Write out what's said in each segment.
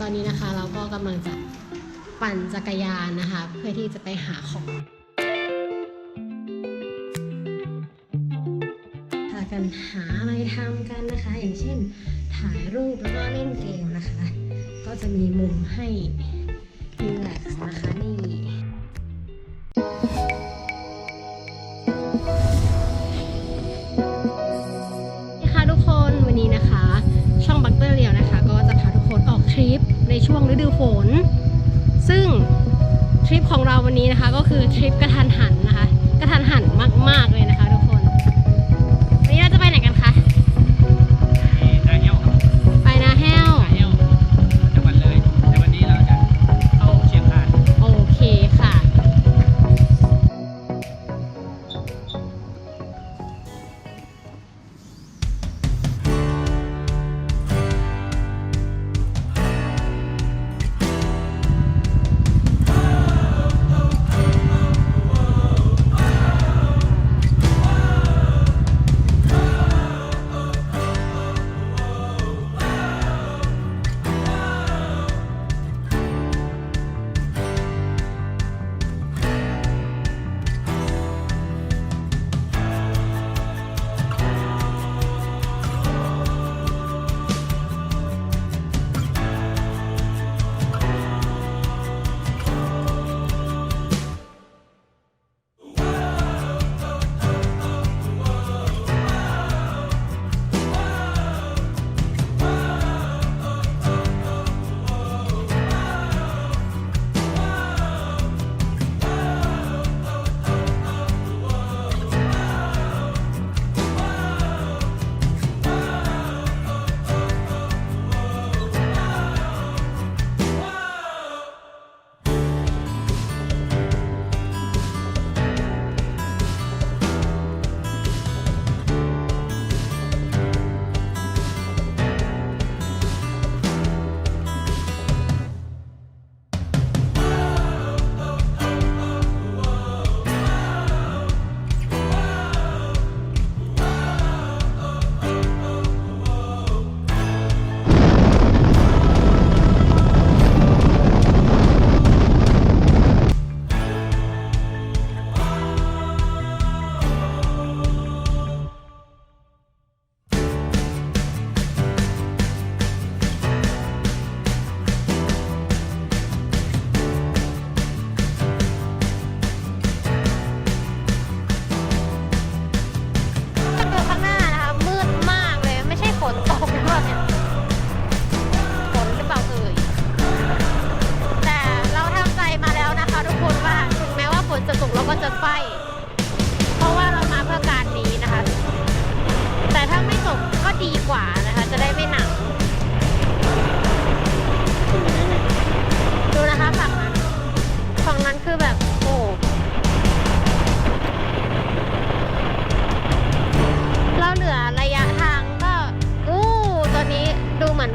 ตอนนี้นะคะเราก็กำลังจะปั่นจักรยานนะคะ เพื่อที่จะไปหาของพากันหาอะไรทำกันนะคะ อย่างเช่น ถ่ายรูปแล้วก็เล่นเกมนะคะ ก็จะมีมุมให้รีแลกซ์นะคะนี่ ริปในช่วงฤดูฝน ซึ่งทริปของเราวันนี้นะคะก็คือทริปกระทันหันนะคะ กระทันหันมากๆเลยนะ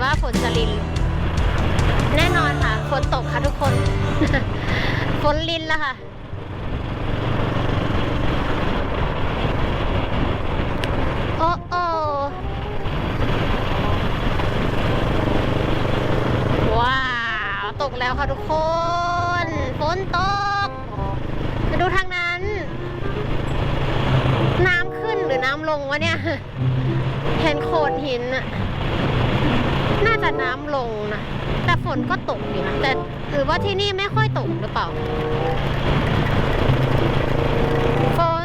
ว่าฝนจะลิน แน่นอนค่ะ ฝนตกค่ะทุกคน ฝนลินแล้วค่ะ โอ้โอว้าว ตกแล้วค่ะทุกคน ฝนตกมาดูทางนั้น น้ำขึ้นหรือน้ำลงวะเนี่ย เห็นโขดหินอะ น่าจะน้ำลงนะ แต่ฝนก็ตกอยู่นะ แต่หรือว่าที่นี่ไม่ค่อยตกหรือเปล่าฝน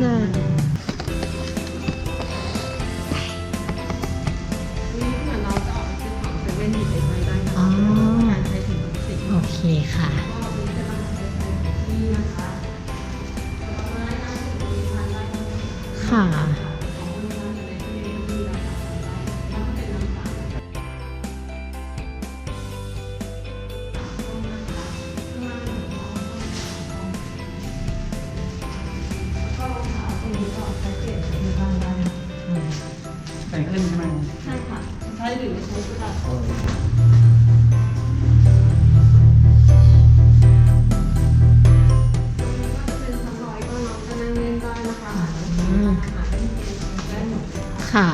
ไส่ขึ้นใช่ไหมใช่ค่ะใช้หรือไม่ใช้ก็ได้โอ้ยเป็นชั้นร้อยก็น้องก็นั่งเล่นได้นะคะอืมหาเล่นเกมได้หมดเลยค่ะค่ะ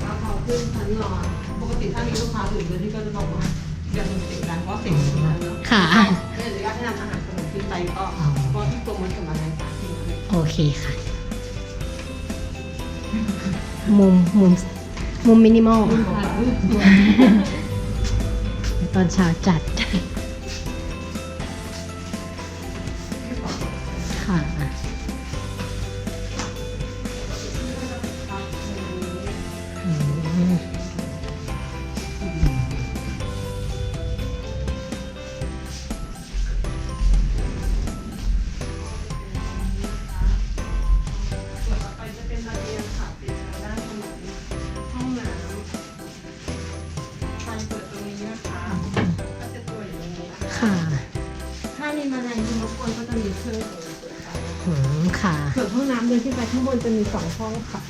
แล้วพอขึ้นชั้นนอนปกติถ้ามีลูกค้าอื่นเดินที่ก็จะบอกว่าอย่าส่งเสียงดังเพราะเสียงมันดังเนาะค่ะไม่อนุญาตให้นำอาหารขนมขึ้นไปก็เพราะที่กรมมันจะมาในสถานที่นั้นเลยโอเคค่ะ มุมมุมมุมมินิมอลตอนเช้าจัด ค่ะ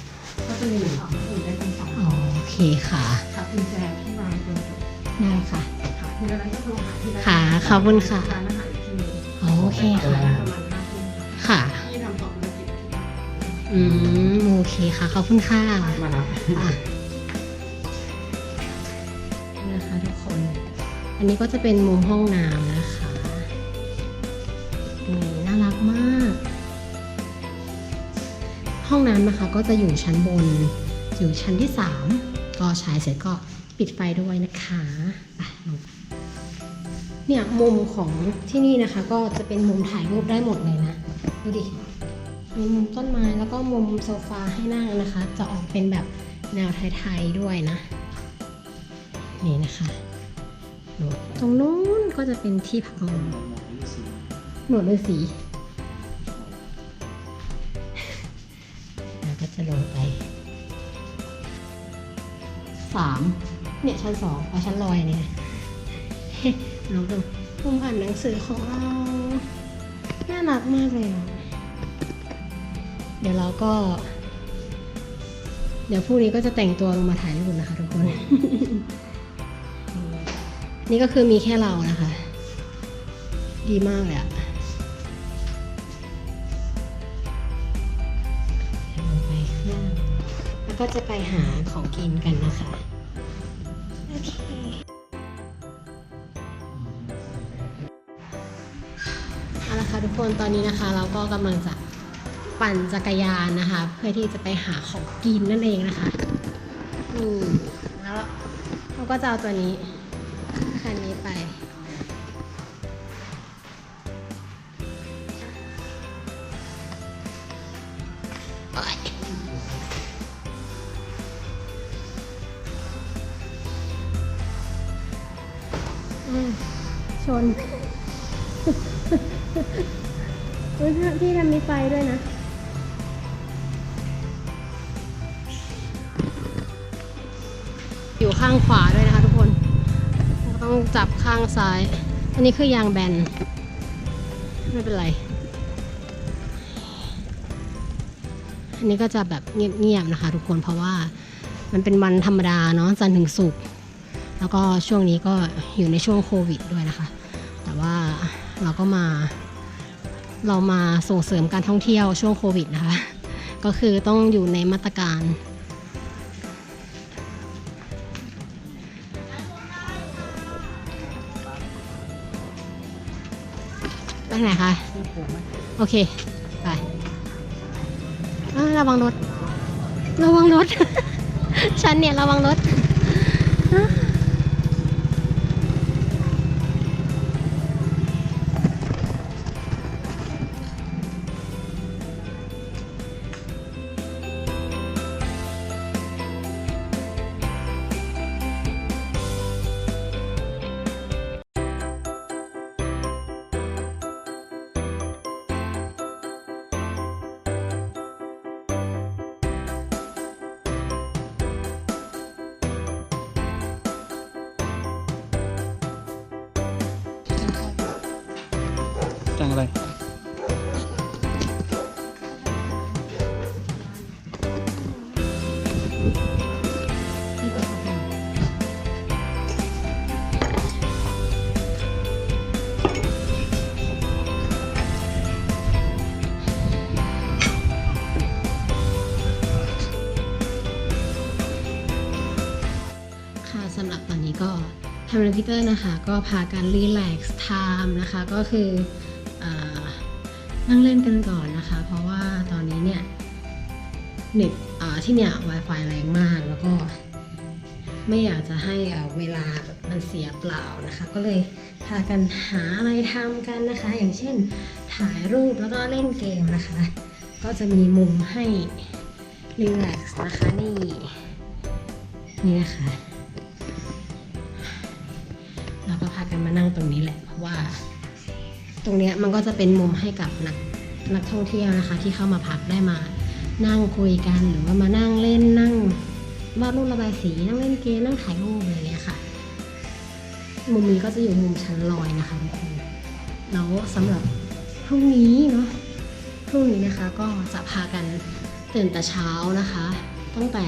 ก็จะมีหนึ่งห้องอื่นได้ทั้งสองห้องโอเคค่ะค่ะกุญแจที่วางบนโต๊ะได้ค่ะค่ะมีอะไรก็โทรหาที่ร้านค่ะขอบคุณค่ะ ร้านอาหารอีกทีหนึงโอเคค่ะ ประมาณห้าทุ่มค่ะ ที่ทำของธุรกิจที่บ้านอืม โอเคค่ะ ขอบคุณค่ะ มาครับ อะนี่นะคะทุกคน อันนี้ก็จะเป็นมุมห้องน้ำนะคะ ห้องน้ำนะคะก็จะอยู่ชั้นบน อยู่ชั้นที่ 3 ก็ใช้เสร็จก็ปิดไฟด้วยนะคะเนี่ยมุมของที่นี่นะคะ ก็จะเป็นมุมถ่ายรูปได้หมดเลยนะ ดูดิมีมุมต้นไม้แล้วก็มุมโซฟาให้นั่งนะคะ จะออกเป็นแบบแนวไทยๆด้วยนะ นี่นะคะตรงนู้นก็จะเป็นที่พักลมหนวดฤาษี แล้วก็จะลงไปสามเนี่ยชั้นสองเอาชั้นลอยอันนี้นะลองดูมุมอ่านหนังสือของเราน่ารักมากเลยอะเดี๋ยวเราก็ เดี๋ยวพรุ่งนี้ก็จะแต่งตัวลงมาถ่ายรูปนะคะทุกคน นี่ก็คือมีแค่เรานะคะ ดีมากเลยอะ ก็จะไปหาของกินกันนะคะโอเคเอาละค่ะทุกคนตอนนี้นะคะ เราก็กำลังจะปั่นจักรยานนะคะ เพื่อที่จะไปหาของกินนั่นเองนะคะนี่แล้วเราก็จะเอาตัวนี้คันนี้ไป ชนเฮ้ยพี่ทำมีไฟด้วยนะอยู่ข้างขวาด้วยนะคะทุกคน ต้องจับข้างซ้าย อันนี้คือยางแบน ไม่เป็นไร อันนี้ก็จะแบบเงียบๆนะคะทุกคนเพราะว่ามันเป็นวันธรรมดาเนาะจันทร์ถึงศุก แล้วก็ช่วงนี้ก็อยู่ในช่วงโควิดด้วยนะคะ แต่ว่าเราก็มา เรามาส่งเสริมการท่องเที่ยวช่วงโควิดนะคะ ก็คือต้องอยู่ในมาตรการไปไหนคะ โอเค ไประวังรถ ระวังรถ ฉันเนี่ยระวังรถ อะไร ค่ะสำหรับตอนนี้ก็ทำเรนพิเตอร์นะคะ ก็พากันรีแลกซ์ไทม์นะคะ ก็คือ นั่งเล่นกันก่อนนะคะ เพราะว่าตอนนี้เนี่ยเน็ตที่เนี่ย Wi-Fi แรงมากแล้วก็ ไม่อยากจะให้เวลาแบบมันเสียเปล่านะคะ ก็เลยพากันหาอะไรทำกันนะคะ อย่างเช่นถ่ายรูปแล้วก็เล่นเกมนะคะ ก็จะมีมุมให้รีแลกซ์นะคะนี่ นี่นะคะเราก็พากันมานั่งตรงนี้แหละเพราะว่า ตรงเนี้ยมันก็จะเป็นมุมให้กับนักนักท่องเที่ยวนะคะ ที่เข้ามาพักได้มานั่งคุยกันหรือว่ามานั่งเล่นนั่งวาดรูประบายสีนั่งเล่นเกมนั่งถ่ายรูปอะไรอย่างเงี้ยค่ะ มุมนี้ก็จะอยู่มุมชั้นลอยนะคะทุกคนแล้วสำหรับพรุ่งนี้เนาะพรุ่งนี้นะคะก็จะพากันตื่นแต่เช้านะคะ ตั้งแต่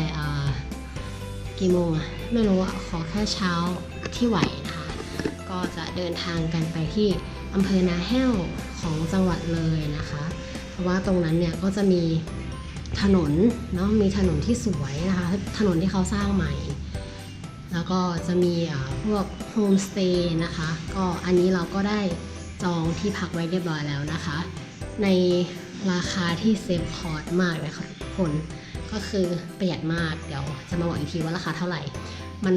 กี่โมงอะไม่รู้อะขอแค่เช้าที่ไหวนะคะ ก็จะเดินทางกันไปที่ อำเภอนาแห้วของจังหวัดเลยนะคะ เพราะว่าตรงนั้นเนี่ยก็จะมีถนนเนาะมีถนนที่สวยนะคะ ถนนที่เขาสร้างใหม่ แล้วก็จะมีอ่าพวกโฮมสเตย์นะคะ ก็อันนี้เราก็ได้จองที่พักไว้เรียบร้อยแล้วนะคะ ในราคาที่เซฟคอร์ดมากเลยค่ะทุกคนก็คือประหยัดมาก เดี๋ยวจะมาบอกอีกทีว่าราคาเท่าไหร่ มัน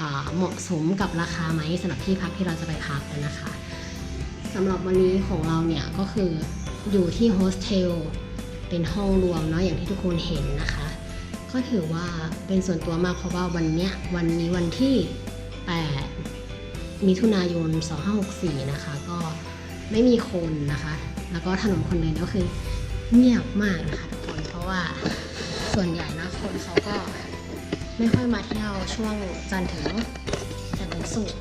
อ่าเหมาะสมกับราคาไหมสำหรับที่พักที่เราจะไปพักนะคะ สำหรับวันนี้ของเราเนี่ยก็คืออยู่ที่โฮสเทลเป็นห้องรวมเนาะอย่างที่ทุกคนเห็นนะคะ ก็ถือว่าเป็นส่วนตัวมากเพราะว่าวันเนี้ยวันนี้วันที่ 8 มิถุนายน 2564 นะคะ ก็ไม่มีคนนะคะ แล้วก็ถนนคนเดินก็คือเงียบมากนะคะทุกคนเพราะว่าส่วนใหญ่นะคนเขาก็ไม่ค่อยมาเที่ยวช่วงจันทร์ถึงจันทร์ถึงศุกร์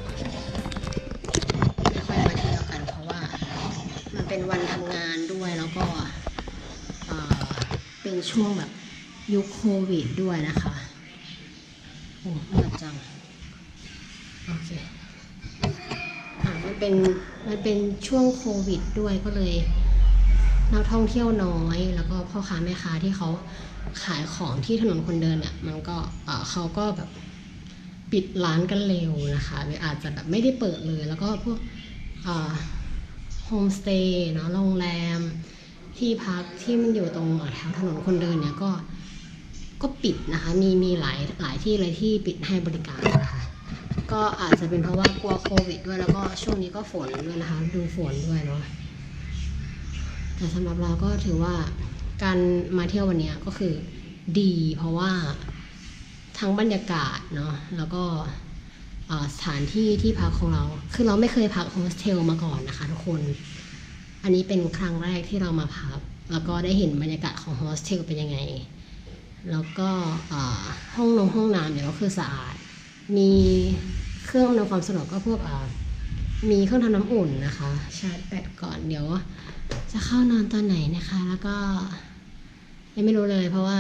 ไม่ค่อยมาเที่ยวกัน เพราะว่ามัน เป็นวันทำงานด้วยแล้วก็เป็นช่วงแบบยุคโควิดด้วยนะคะ โอ้เงียบจัง โอเคอะมันเป็นมันเป็นช่วงโควิดด้วยก็เลยนักท่องเที่ยวน้อย แล้วก็พ่อค้าแม่ค้าที่เขาขายของที่ถนนคนเดินเนี่ยมันก็เออเขาก็แบบปิดร้านกันเร็วนะคะอาจจะแบบไม่ได้เปิดเลยแล้วก็พวก มสเตย์เนาะโรงแรม ที่พักที่มันอยู่ตรงแถวถนนคนเดินเนี่ยก็ก็ปิดนะคะ มีมีหลายหลายที่เลยที่ปิดให้บริการนะคะก็อาจจะเป็นเพราะว่ากลัวโควิดด้วยแล้วก็ช่วงนี้ก็ฝนด้วยนะคะ ดูฝนด้วยเนาะแต่สำหรับเราก็ถือว่าการมาเที่ยววันนี้ก็คือดี เพราะว่าทั้งบรรยากาศเนาะแล้วก็ สถานที่ที่พักของเรา คือเราไม่เคยพักโฮสเทลมาก่อนนะคะทุกคน อันนี้เป็นครั้งแรกที่เรามาพัก แล้วก็ได้เห็นบรรยากาศของโฮสเทลเป็นยังไง แล้วก็ห้องนงห้องน้ำเนี่ยก็คือสะอาด มีเครื่องอำนวยความสะดวกก็พวกมีเครื่องทำน้ำอุ่นนะคะ ชาร์จแบตก่อนเดี๋ยว จะเข้านอนตอนไหนนะคะ แล้วก็ยังไม่รู้เลยเพราะว่า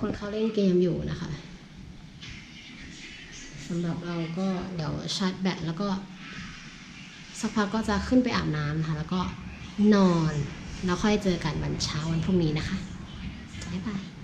คนเขาเล่นเกมอยู่นะคะ สำหรับเราก็เดี๋ยวชาร์จแบตแล้วก็ สักพักก็จะขึ้นไปอาบน้ำนะคะแล้วก็นอน แล้วค่อยเจอกันวันเช้าวันพรุ่งนี้นะคะบ๊ายบาย